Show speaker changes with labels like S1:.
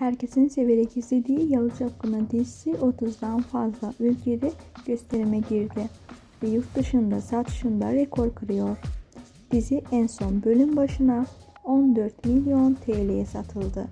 S1: Herkesin severek izlediği Yalı Çapkını dizisi 30'dan fazla ülkede gösterime girdi ve yurt dışında satışında rekor kırıyor. Dizi en son bölüm başına 14 milyon TL'ye satıldı.